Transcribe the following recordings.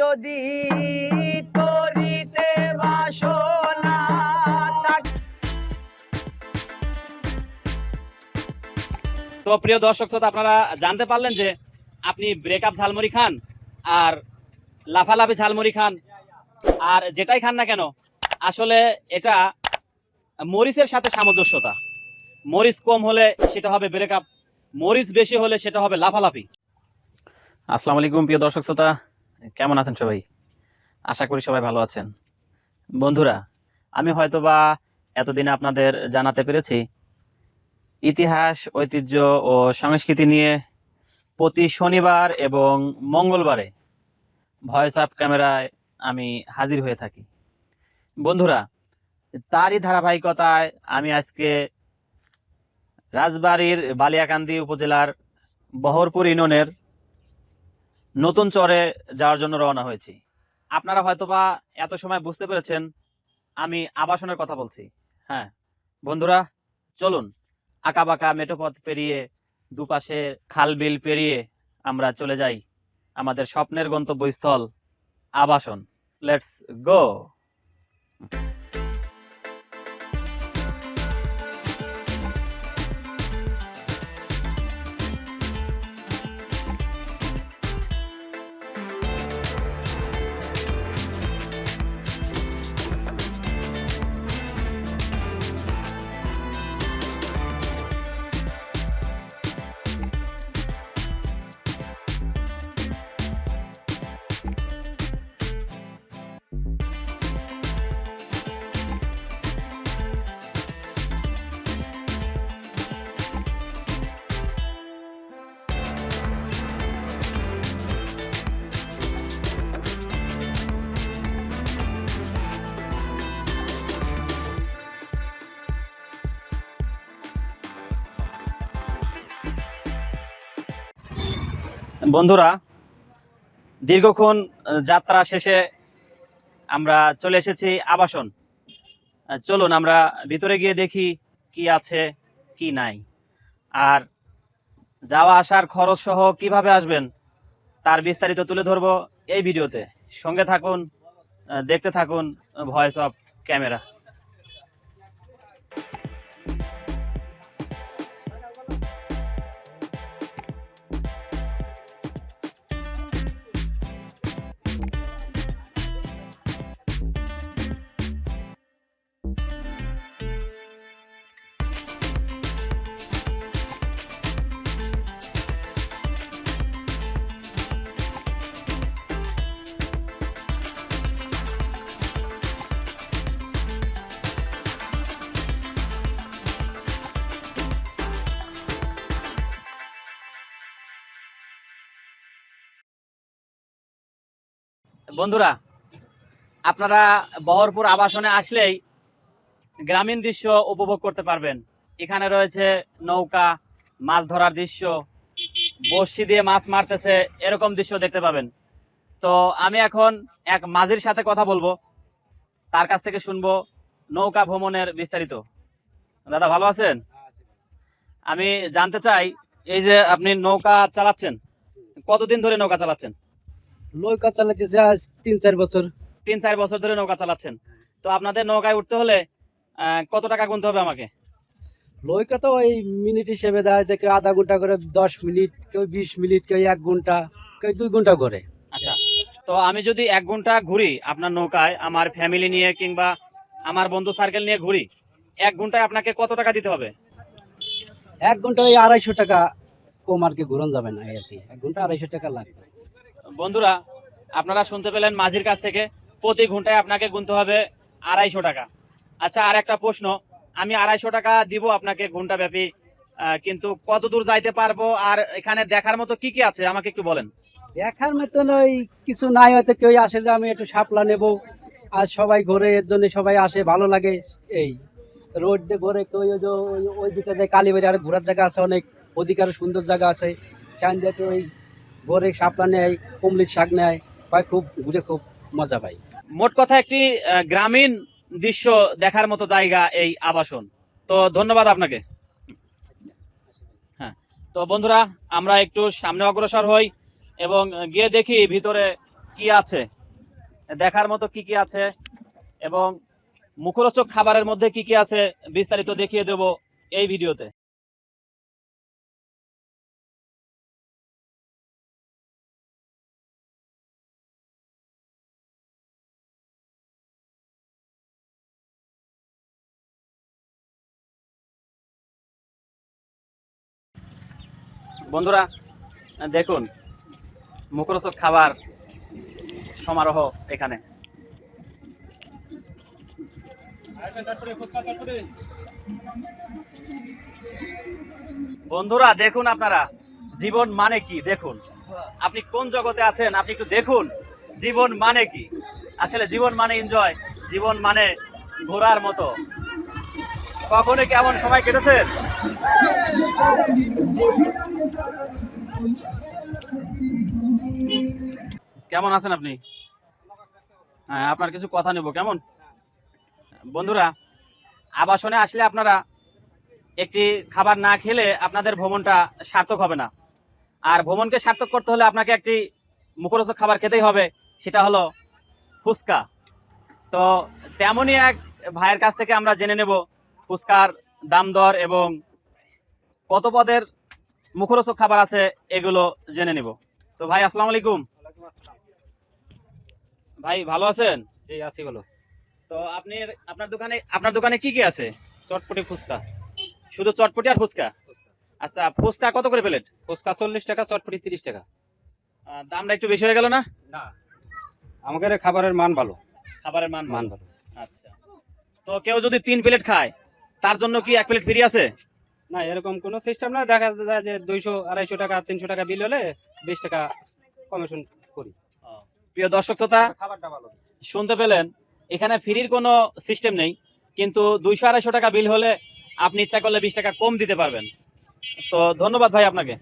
যদি করিতে বাসনা তো প্রিয় দর্শক শ্রোতা আপনারা জানতে পারলেন যে আপনি ব্রেকআপ ঝালমুড়ি খান আর লাফালাফি ঝালমুড়ি খান। আর যেটাই খান না কেন আসলে এটা মরিচের সাথে সামঞ্জস্যতা। মরিচ কম হলে সেটা হবে ব্রেকআপ মরিচ বেশি হলে সেটা হবে লাফালাফি। আসসালামু আলাইকুম প্রিয় দর্শক শ্রোতা। কেমন আছেন সবাই? আশা করি সবাই ভালো আছেন। বন্ধুরা, আমি হয়তোবা এতদিনে আপনাদের জানাতে পেরেছি, ইতিহাস, ঐতিহ্য ও সংস্কৃতি নিয়ে প্রতি শনিবার এবং মঙ্গলবারে ভয়েস আপ ক্যামেরায় আমি হাজির হয়ে থাকি। বন্ধুরা, তারই ধারাবাহিকতায় আমি আজকে রাজবাড়ির বালিয়াকান্দি উপজেলার বহরপুর ইউনিয়নের নতুন চরে যাওয়ার জন্য রওনা হয়েছি। আপনারা হয়তোবা এত সময় বুঝতে পেরেছেন, আমি আবাসনের কথা বলছি। হ্যাঁ বন্ধুরা, চলুন। আঁকাবাঁকা মেটোপথ পেরিয়ে, দুপাশে খাল বিল পেরিয়ে আমরা চলে যাই আমাদের স্বপ্নের গন্তব্যস্থল আবাসন। লেটস গো বন্ধুরা, দীর্ঘক্ষণ যাত্রা শেষে আমরা চলে এসেছি আবাসন। চলুন আমরা ভিতরে গিয়ে দেখি কি আছে, কি নাই। আর যাওয়া আসার খরচ সহ কীভাবে আসবেন, তার বিস্তারিত তুলে ধরব এই ভিডিওতে। সঙ্গে থাকুন দেখতে থাকুন ভয়েস অফ ক্যামেরা বন্ধুরা, আপনারা বহরপুর আবাসনে আসলেই গ্রামীণ দৃশ্য উপভোগ করতে পারবেন। এখানে রয়েছে নৌকা, মাছ ধরার দৃশ্য, বড়শি দিয়ে মাছ মারতেছে, এরকম দৃশ্য দেখতে পাবেন। তো আমি এখন এক মাঝির সাথে কথা বলব। তার কাছ থেকে শুনব নৌকা ভ্রমণের বিস্তারিত। দাদা, ভালো আছেন? আমি জানতে চাই, এই যে আপনি নৌকা চালাচ্ছেন, কতদিন ধরে নৌকা চালাচ্ছেন? নৌকা চালাতেছে আজ তিন চার বছর। তিন চার বছর ধরে নৌকা চালাচ্ছেন। তো আপনাদের নৌকায় উঠতে হলে কত টাকা গুনতে হবে আমাকে? নৌকা তো ওই মিনিট হিসেবে দেয় যে কেউ আধা ঘণ্টা করে দশ মিনিট কেউ বিশ মিনিট কেউ এক ঘণ্টা কেউ দুই ঘণ্টা করে। আচ্ছা। তো আমি যদি এক ঘণ্টা ঘুরি আপনার নৌকায় আমার ফ্যামিলি নিয়ে কিংবা আমার বন্ধু সার্কেল নিয়ে ঘুরি এক ঘন্টায় আপনাকে কত টাকা দিতে হবে? এক ঘণ্টা ওই আড়াইশো টাকা কম আর কি ঘুরন যাবে না আর কি। এক ঘণ্টা আড়াইশো টাকা লাগবে। বন্ধুরা, আপনারা শুনতে পেলেন মাঝির কাছ থেকে, প্রতি ঘন্টায় আপনাকে গুনতে হবে আড়াইশো টাকা। আচ্ছা আর একটা প্রশ্ন, আমি আড়াইশো টাকা দিব আপনাকে ঘণ্টা ব্যাপী কিন্তু কত দূর যাইতে পারব? আর এখানে দেখার মতো কি কি আছে? আমাকে একটু বলেন। দেখার মতন ওই কিছু নাই, হয়তো কেউ আসে যে আমি একটু সাপলা নেব। আর সবাই ঘোরে, এর জন্য সবাই আসে, ভালো লাগে এই। রোড দিয়ে ঘোরে কেউ ওই যে ওই- দিকে যায় কালীবাড়ি, আর ঘোরার জায়গা আছে অনেক, ওদিকে আরও সুন্দর জায়গা আছে। সেখান দিয়ে ওই ঘোরে শাপলা নেয় কুমলির শাক নেয়, পায় খুব ঘুরে খুব মজা পাই মোট কথা একটি গ্রামীণ দৃশ্য দেখার মতো জায়গা এই আবাসন। তো ধন্যবাদ আপনাকে। হ্যাঁ তো বন্ধুরা, আমরা একটু সামনে অগ্রসর হই এবং গিয়ে দেখি ভিতরে কি আছে। দেখার মতো কি কি আছে এবং মুখরোচক খাবারের মধ্যে কি কি আছে বিস্তারিত দেখিয়ে দেব এই ভিডিওতে। বন্ধুরা, দেখুন, মুখরোচক খাবার সমারোহ এখানে। বন্ধুরা, দেখুন আপনারা, জীবন মানে কি? দেখুন, আপনি কোন জগতে আছেন? আপনি একটু দেখুন, জীবন মানে কি? আসলে জীবন মানে এনজয় জীবন মানে ঘোরার মতো। কখনো কেমন সময় কেটেছেন কেমন আছেন আপনি? হ্যাঁ আপনার কিছু কথা নেব, কেমন? বন্ধুরা, আবাসনে আসলে আপনারা একটি খাবার না খেলে আপনাদের ভ্রমণটা সার্থক হবে না। আর ভ্রমণকে সার্থক করতে হলে আপনাকে একটি মুখরোচক খাবার খেতেই হবে, সেটা হলো ফুচকা। তো তেমনই এক ভাইয়ের কাছ থেকে আমরা জেনে নেব ফুচকার দাম দর এবং কত পদের মুখরোচক খাবার আছে এগুলো জেনে নেব। তো ভাই আসসালামু আলাইকুম। ভাই ভালো আছেন? জি আছি বলো তো আপনি আপনার দোকানে আপনার দোকানে কি কি আছে? চটপটি ফুচকা। শুধু চটপটি আর ফুচকা? আচ্ছা ফুচকা কত করে প্লেট? ফুচকা চল্লিশ টাকা চটপটি তিরিশ টাকা। দামটা একটু বেশি হয়ে গেল না? না। আমাদের খাবারের মান ভালো। খাবারের মান মান ভালো। ভালো। আচ্ছা। তো কেউ যদি তিন প্লেট খায় তার জন্য কি এক প্লেট ফ্রি আছে? না এরকম কোনো সিস্টেম না। দেখা যায় যে দুইশো আড়াইশো টাকা তিনশো টাকা বিল হলে বিশ টাকা কমিশন করি। প্রিয় দর্শক শ্রোতা খাবারটা ভালো। শুনতে পেলেন এখানে ফ্রির কোনো সিস্টেম নেই কিন্তু দুইশো আড়াইশো টাকা বিল হলে আপনি ইচ্ছা করলে বিশ টাকা কম দিতে পারবেন। তো ধন্যবাদ ভাই আপনাকে।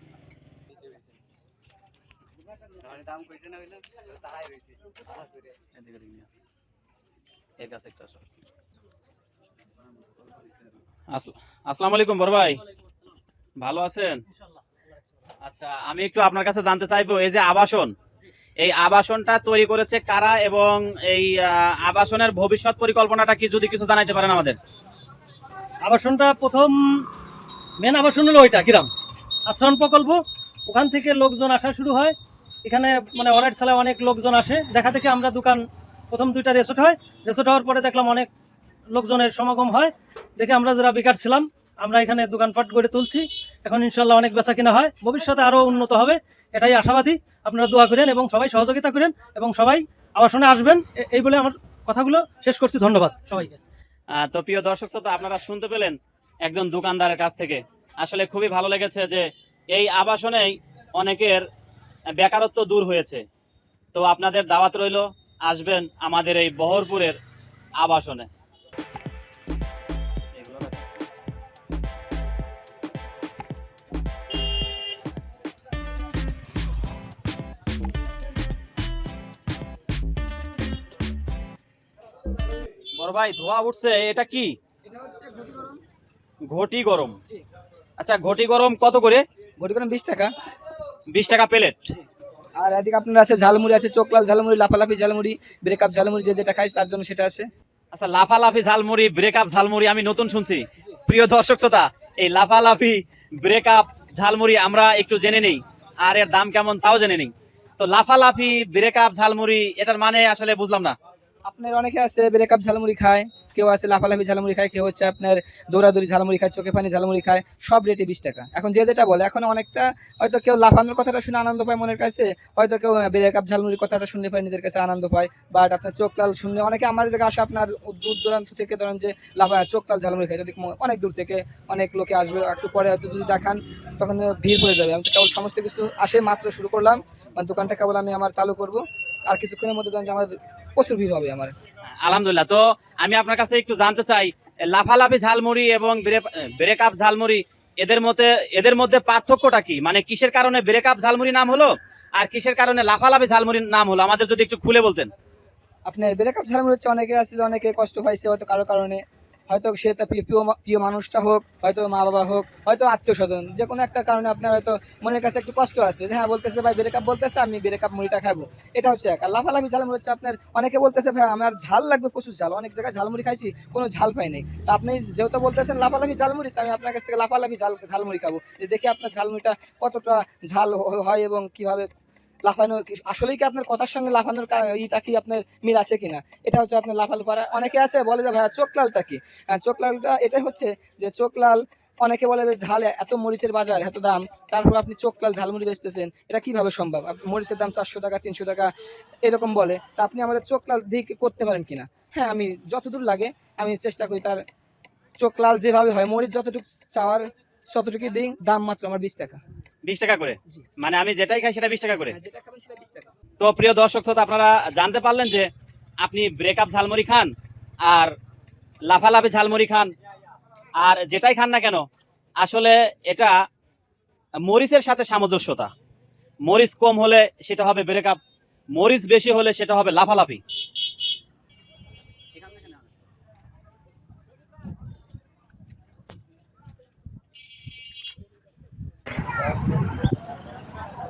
আসসালাম- আসসালামু আলাইকুম বড় ভাই। ভালো আছেন? আচ্ছা আমি একটু আপনার কাছে জানতে চাইব, এই যে আবাসন। এই আবাসনটা তৈরি করেছে কারা এবং এই আবাসনের ভবিষ্যৎ পরিকল্পনাটা কি, যদি কিছু জানাইতে পারেন আমাদের? আবাসনটা প্রথম মেন আবাসন হলো ওইটা, গ্রাম। আশ্রম প্রকল্প, ওখান থেকে লোকজন আসা শুরু হয়। এখানে মানে অনেক সালে অনেক লোকজন আসে। দেখা থেকে আমরা দোকান, প্রথম দুইটা রেসোর্ট হয়। রেসোর্ট হওয়ার পরে দেখলাম অনেক লোকজনের সমাগম হয়। দেখে আমরা যারা বেকার ছিলাম, আমরা এখানে দোকানপাট গড়ে তুলছি। এখন ইনশাল্লাহ অনেক বেচা কিনা হয়। ভবিষ্যতে আরও উন্নত হবে, এটাই আশাবাদী। আপনারা দোয়া করেন এবং সবাই সহযোগিতা করেন এবং সবাই আবাসনে আসবেন। এই বলে আমার কথাগুলো শেষ করছি। ধন্যবাদ সবাইকে। তো প্রিয় দর্শক শ্রোতা, আপনারা শুনতে পেলেন একজন দোকানদারের কাছ থেকে। আসলে খুবই ভালো লেগেছে যে এই আবাসনেই অনেকের বেকারত্ব দূর হয়েছে। তো আপনাদের দাওয়াত রইল, আসবেন আমাদের এই বহরপুরের আবাসনে। বড় ভাই ধোয়া উঠছে এটা কি? ঘটি গরম। আচ্ছা ঘটি গরম কত করে? ঘটি করে বিশ টাকা। বিশ টাকা প্লেট। আর এদিকে আপনার আছে ঝালমুড়ি আছে চোকলাল ঝালমুড়ি লাফালাফি ঝালমুড়ি ব্রেকআপ ঝালমুড়ি যে যেটা খাই তার জন্য সেটা আছে। আচ্ছা লাফালাফি ঝালমুড়ি ব্রেকআপ ঝালমুড়ি আমি নতুন শুনছি। প্রিয় দর্শক শ্রোতা এই লাফালাফি ব্রেকআপ ঝালমুড়ি আমরা একটু জেনে নেই আর এর দাম কেমন তাও জেনে নেই। তো লাফালাফি ব্রেকআপ ঝালমুড়ি এটার মানে আসলে বুঝলাম না। আপনার অনেকে আছে ব্রেকআপ ঝালমুড়ি খায়, কেউ আছে লাফালাফি ঝালমুড়ি খায়, কেউ হচ্ছে আপনার দৌড়াদৌড়ি ঝালমুড়ি খায়, চোখে পানি ঝালমুড়ি খায়, সব রেটে বিশ টাকা। এখন যে যেটা বলে, এখন অনেকটা হয়তো কেউ লাফানোর কথাটা শুনে আনন্দ পায় মনের কাছে, হয়তো কেউ ব্রেকআপ ঝালমুড়ির কথাটা শুনলে পায়, নিজের কাছে আনন্দ পায় বাট আপনার চোখ লাল শুনলে অনেকে আমার জায়গায় আসে, আপনার দূর দূরান্ত থেকে ধরেন যে লাফা, চোখ লাল ঝালমুড়ি খায় যদি অনেক দূর থেকে অনেক লোকে আসবে, একটু পরে হয়তো যদি দেখান, তখন ভিড় পড়ে যাবে। আমি তো কেবল সমস্ত কিছু আসে মাত্র শুরু করলাম মানে দোকানটা কেবল আমি আমার চালু করব, আর কিছুক্ষণের মধ্যে ধরেন যে আমার প্রচুর ভিড় হবে আমার। আলহামদুলিল্লাহ তো আমি আপনার কাছে একটু জানতে চাই লাফালাফি ঝালমুড়ি এবং ব্রেক আপ ঝালমুড়ি এদের মধ্যে এদের মধ্যে পার্থক্যটা কি? মানে কিসের কারণে ব্রেক আপ ঝালমুড়ি নাম হলো আর কিসের কারণে লাফালাফি ঝালমুড়ির নাম হলো? আমাদের যদি একটু খুলে বলতেন। আপনার ব্রেক আপ ঝালমুড়ি হচ্ছে অনেকে আছে অনেকে কষ্ট পাইছে হয়তো কারও কারণে। হয়তো সে তার প্রিয় প্রিয় মানুষটা হোক, হয়তো মা বাবা হোক, হয়তো আত্মীয় স্বজন, যে কোনো একটা কারণে আপনার হয়তো মনের কাছে একটু কষ্ট আছে যে হ্যাঁ বলতেছে ভাই ব্রেকআপ বলতেছে, আমি ব্রেকআপ মুড়িটা খাব। এটা হচ্ছে এক। আর লাফালাফি ঝালমুড়ি হচ্ছে আপনার, অনেকে বলতেছে, ভাই, আমার ঝাল লাগবে প্রচুর ঝাল, অনেক জায়গায় ঝালমুড়ি খাইছি, কোনো ঝাল পাই নাই। তা আপনি যেহেতু বলতেছেন লাফালাফি ঝালমুড়ি, তো আমি আপনার কাছ থেকে লাফালাফি ঝাল, ঝালমুড়ি খাব। দেখি আপনার ঝালমুড়িটা কতটা ঝাল হয় এবং কীভাবে লাফানো আসলেই কি আপনার কথার সঙ্গে লাফানোর ইটা কি আপনার মিল আছে কিনা? এটা হচ্ছে আপনার লাফালো অনেকে আছে বলে যে ভাইয়া কি? হ্যাঁ, হচ্ছে যে অনেকে বলে যে ঝাল এত মরিচের বাজার এত দাম তারপর আপনি চোখ লাল ঝালমুড়ি বেচতেছেন এটা কীভাবে সম্ভব? মরিচের দাম চারশো টাকা তিনশো টাকা এরকম বলে। তা আপনি আমাদের চোখ লাল দিক করতে পারেন কিনা? হ্যাঁ আমি যতদূর লাগে আমি চেষ্টা করি তার চোখ লাল যেভাবে হয় মরিচ যতটুকু চাওয়ার ততটুকু দিই দাম মাত্র আমার বিশ টাকা। বিশ টাকা করে। মানে আমি যেটাই খাই সেটা বিশ টাকা করে? হ্যাঁ, তো প্রিয় দর্শক শ্রোতা আপনারা জানতে পারলেন যে আপনি ব্রেকআপ ঝালমুড়ি খান আর লাফালাফি ঝালমুড়ি খান আর যেটাই খান না কেন আসলে এটা মরিচের সাথে সামঞ্জস্যতা। মরিচ কম হলে সেটা হবে ব্রেকআপ মরিচ বেশি হলে সেটা হবে লাফালাফি।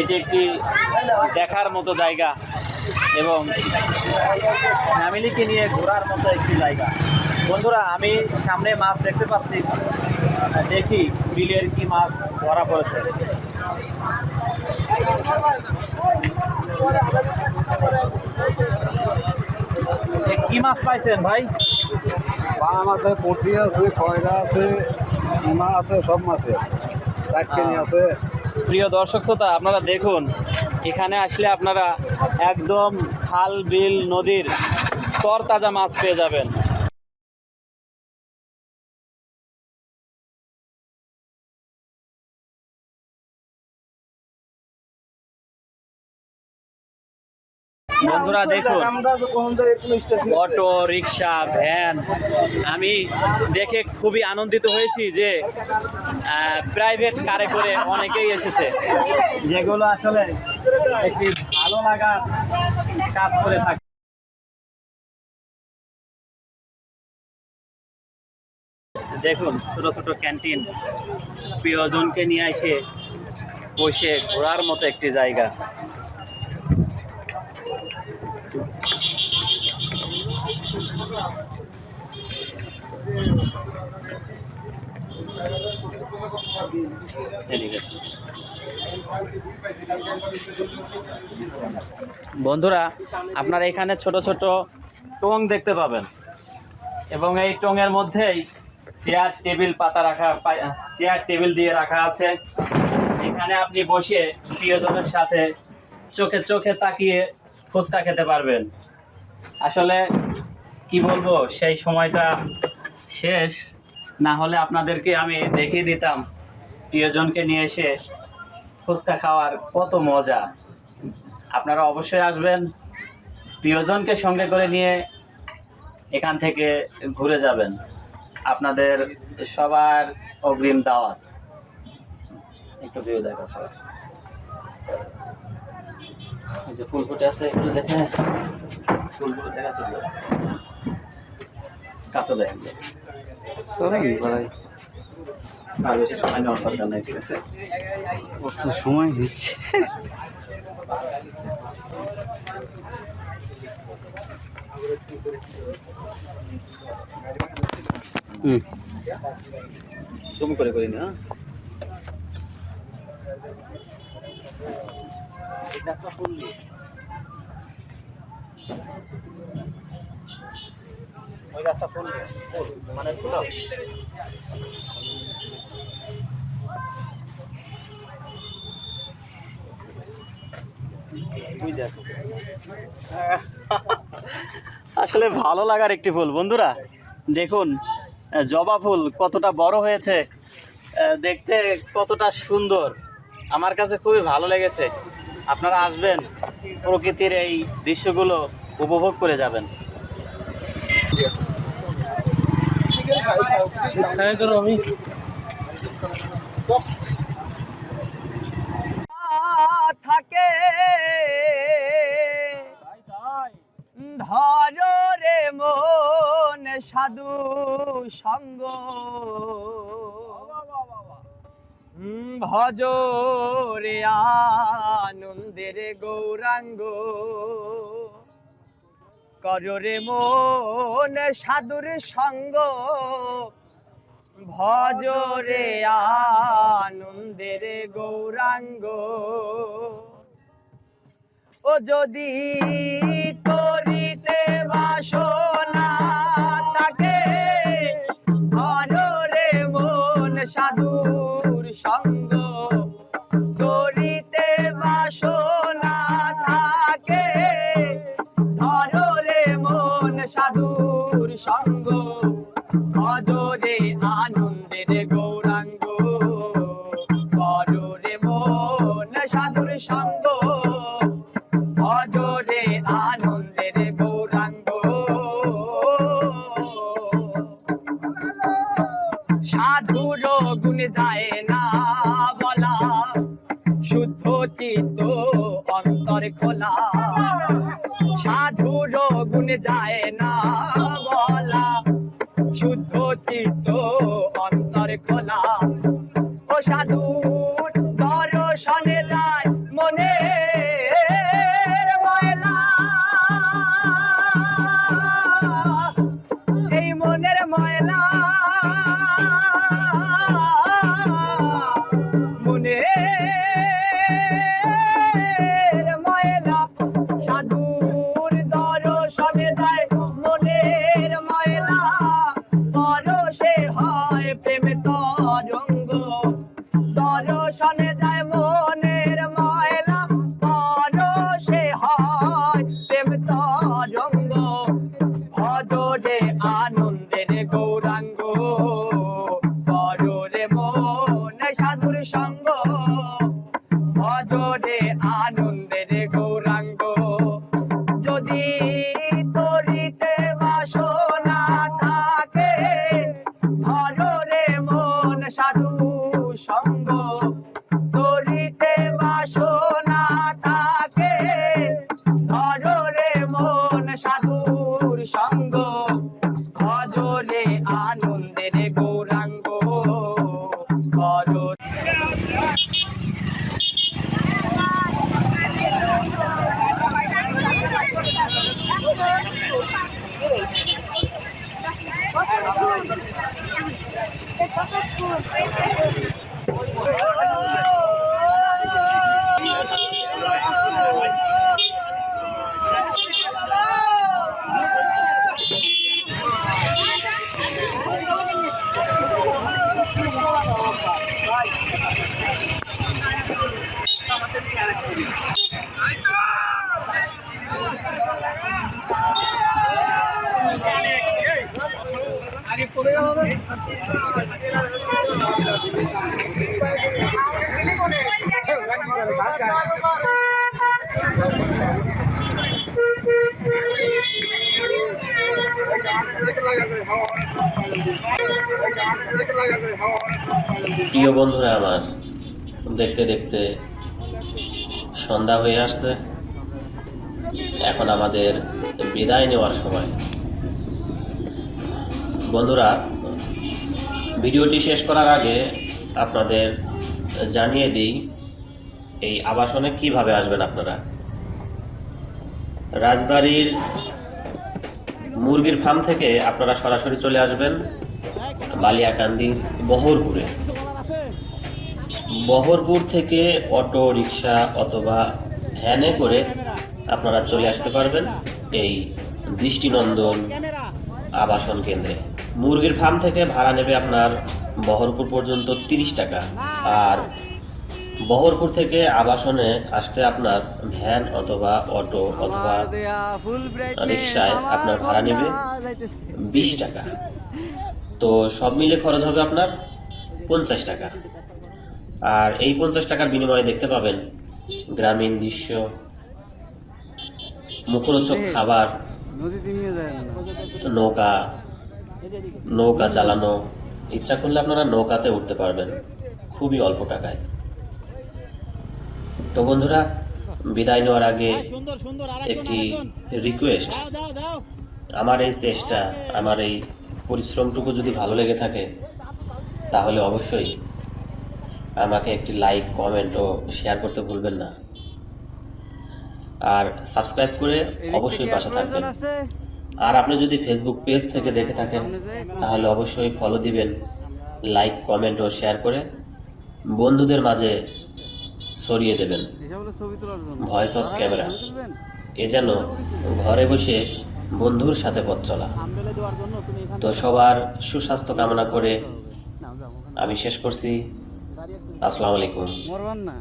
এটি একটি দেখার মতো জায়গা এবং ফ্যামিলিকে নিয়ে ঘোরার মতো একটি জায়গা। বন্ধুরা আমি সামনে মাছ দেখতে পাচ্ছি। দেখি বিলের কি মাছ ধরা পড়েছে। কি মাছ পাইছেন ভাই? পাম আছে পুঁটি আছে খয়রা আছে মোনা আছে সব মাছ আছে। প্রিয় দর্শক শ্রোতা, আপনারা দেখুন, এখানে আসলে আপনারা একদম খাল, বিল, নদীর তরতাজা মাছ পেয়ে যাবেন। বন্ধুরা দেখুন অটো রিক্সা ভ্যান আমি দেখে খুবই আনন্দিত হয়েছি যে প্রাইভেট কারে করে অনেকেই এসেছে। যেগুলো আসলে একটি ভালো লাগার কাজ করে থাকে। দেখুন ছোট ছোট ক্যান্টিন প্রিয়জনকে নিয়ে এসে বসে ঘোরার মতো একটি জায়গা এদিকে। বন্ধুরা, আপনারা এখানে ছোট ছোট টং দেখতে পাবেন। এবং এই টঙের মধ্যেই চেয়ার টেবিল পাতা রাখা চেয়ার টেবিল দিয়ে রাখা আছে। এখানে আপনি বসে প্রিয়জনের সাথে চোখে চোখে তাকিয়ে ফুচকা খেতে পারবেন। আসলে কি বলব, সেই সময়টা শেষ। না হলে আপনাদেরকে আমি দেখিয়ে দিতাম প্রিয়জনকে নিয়ে এসে ফুচকা খাওয়ার কত মজা। আপনারা অবশ্যই আসবেন, প্রিয়জনকে সঙ্গে করে নিয়ে এখান থেকে ঘুরে যাবেন। আপনাদের সবার অগ্রিম দাওয়াত। একটু ভিউ দেখা। এই যে ফুলফুটে আছে এগুলো দেখে ফুলগুলো দেখা চলবে কাছে যায় আর বেশি সময় নেওয়ার দরকার নেই ঠিক আছে? কত সময় নিচ্ছে জুম করে করি না মানে আসলে ভালো লাগার একটি ফুল। বন্ধুরা, দেখুন, জবা ফুল কতটা বড় হয়েছে দেখতে কতটা সুন্দর। আমার কাছে খুবই ভালো লেগেছে। আপনারা আসবেন প্রকৃতির এই দৃশ্যগুলো উপভোগ করে যাবেন। থাকে। ধরো রে মন সাধু সঙ্গ। উম, ভজ রে আনন্দের গৌরাঙ্গ। কর রে মন সাধুর সঙ্গ। ভজ রে আনন্দের গৌরাঙ্গ। ও যদি করিতে গুণ যায় না বলা। শুদ্ধ চিত্ত অন্তর খোলা। সাধুর গুণ যায় না বলা। শুদ্ধ চিত্ত অন্তর খোলা। ও সাধু দর্শনে যায় মনের ময়লা পরশে হয় প্রেম তরঙ্গ প্রিয় বন্ধুরা আমার দেখতে দেখতে সন্ধ্যা হয়ে আসছে। এখন আমাদের বিদায় নেওয়ার সময়। বন্ধুরা, ভিডিওটি শেষ করার আগে আপনাদের জানিয়ে দিই, এই আবাসনে কীভাবে আসবেন আপনারা? রাজবাড়ির মুরগির ফার্ম থেকে আপনারা সরাসরি চলে আসবেন বালিয়াকান্দির বহরপুরে। বহরপুর থেকে অটো, রিক্সা অথবা ভ্যানে করে আপনারা চলে আসতে পারবেন এই দৃষ্টিনন্দন আবাসন কেন্দ্রে। মুরগির ফার্ম থেকে ভাড়া নেবে আপনার বহরপুর পর্যন্ত তিরিশ টাকা। আর বহরপুর থেকে আবাসনে আসতে আপনার ভ্যান অথবা অটো অথবা রিক্সায় আপনার ভাড়া নেবে বিশ টাকা। তো সব মিলে খরচ হবে আপনার পঞ্চাশ টাকা। আর এই পঞ্চাশ টাকার বিনিময়ে দেখতে পাবেন গ্রামীণ দৃশ্য মুখরোচক খাবার নৌকা নৌকা চালানো। ইচ্ছা করলে আপনারা নৌকাতে উঠতে পারবেন খুবই অল্প টাকায়। তো বন্ধুরা বিদায় নেওয়ার আগে সুন্দর সুন্দর একটি রিকোয়েস্ট আমার এই চেষ্টা আমার এই পরিশ্রমটুকু যদি ভালো লেগে থাকে তাহলে অবশ্যই আমাকে একটি লাইক কমেন্ট ও শেয়ার করতে ভুলবেন না। আর সাবস্ক্রাইব করে অবশ্যই পাশে থাকবেন। আর আপনি যদি ফেসবুক পেজ থেকে দেখে থাকেন তাহলে অবশ্যই ফলো দিবেন লাইক কমেন্ট ও শেয়ার করে বন্ধুদের মাঝে ছড়িয়ে দেবেন। ভয়েস অফ ক্যামেরা এ যেন ঘরে বসে বন্ধুর সাথে পথ চলা। তো সবার সুস্বাস্থ্য কামনা করে আমি শেষ করছি। আসসালামু আলাইকুম। মরবান না।